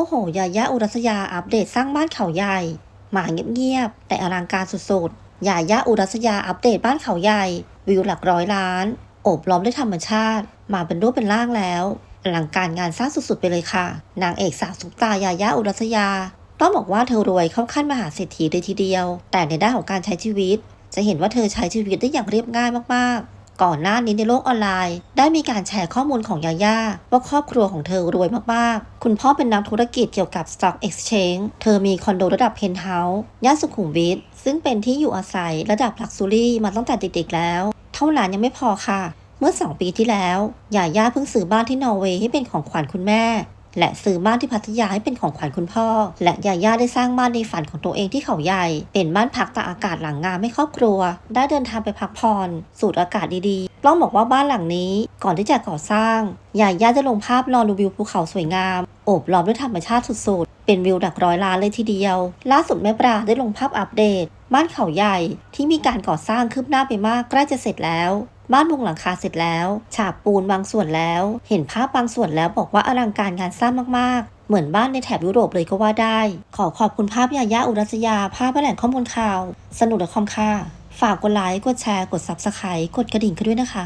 อ้โห ยาย่าอุรัสยาอัปเดตสร้างบ้านเขาใหญ่ หมาเงียบๆ แต่อลังการสุดๆ ยาย่าอุรัสยาอัปเดตบ้านเขาใหญ่ วิวหลักร้อยล้าน โอบล้อมด้วยธรรมชาติ มาเป็นรูปเป็นร่างแล้ว อลังการงานสร้างสุดๆ ไปเลยค่ะ นางเอกสาวสุปตายาย่าอุรัสยา ต้องบอกว่าเธอรวยเข้าขั้นมหาเศรษฐีเลยทีเดียว แต่ในด้านของการใช้ชีวิต จะเห็นว่าเธอใช้ชีวิตได้อย่างเรียบง่ายมากๆ ก่อนหน้านี้ในโลกออนไลน์ ได้มีการแชร์ข้อมูลของยาย่าว่าครอบครัวของเธอรวยมากๆ คุณพ่อเป็นนักธุรกิจเกี่ยวกับ Stock Exchange เธอมีคอนโดระดับเพนท์เฮาส์ย่านสุขุมวิทซึ่งเป็นที่อยู่อาศัยระดับลักซูรี่มาตั้งแต่เด็กๆแล้ว เท่านั้นยังไม่พอค่ะเมื่อ 2 ปีที่แล้ว ยาย่าเพิ่งซื้อบ้านที่นอร์เวย์ให้เป็นของขวัญคุณแม่ และซื้อบ้านที่พัทยาให้เป็นของขวัญคุณพ่อ และยาย่าได้สร้างบ้านในฝันของตัวเองที่เขาใหญ่ เป็นบ้านพักตากอากาศหลังงามให้ครอบครัว ได้เดินทางไปพักผ่อนสูดอากาศดีๆ ต้องบอกว่าบ้านหลังนี้ก่อนที่จะก่อสร้างยาย่าจะลงภาพนอนดูวิวภูเขาสวยงามโอบล้อมด้วยธรรมชาติสุดๆ เป็นวิวหลักร้อยล้านเลยทีเดียว ล่าสุดแม่ปลาได้ลงภาพอัปเดต บ้านเขาใหญ่ที่มีการก่อสร้างคืบหน้าไปมากใกล้จะเสร็จแล้ว บ้านมุงหลังคาเสร็จแล้ว ฉาบปูนบางส่วนแล้ว เห็นภาพบางส่วนแล้วบอกว่าอลังการงานสร้างมากๆ เหมือนบ้านในแถบยุโรปเลยก็ว่าได้ ขอขอบคุณภาพยาย่าอุรัสยา ภาพแหล่งข้อมูลข่าว สนุกและคอมค่ะฝากกดไลค์ กดแชร์ กด Subscribe กดกระดิ่งกันด้วยนะคะ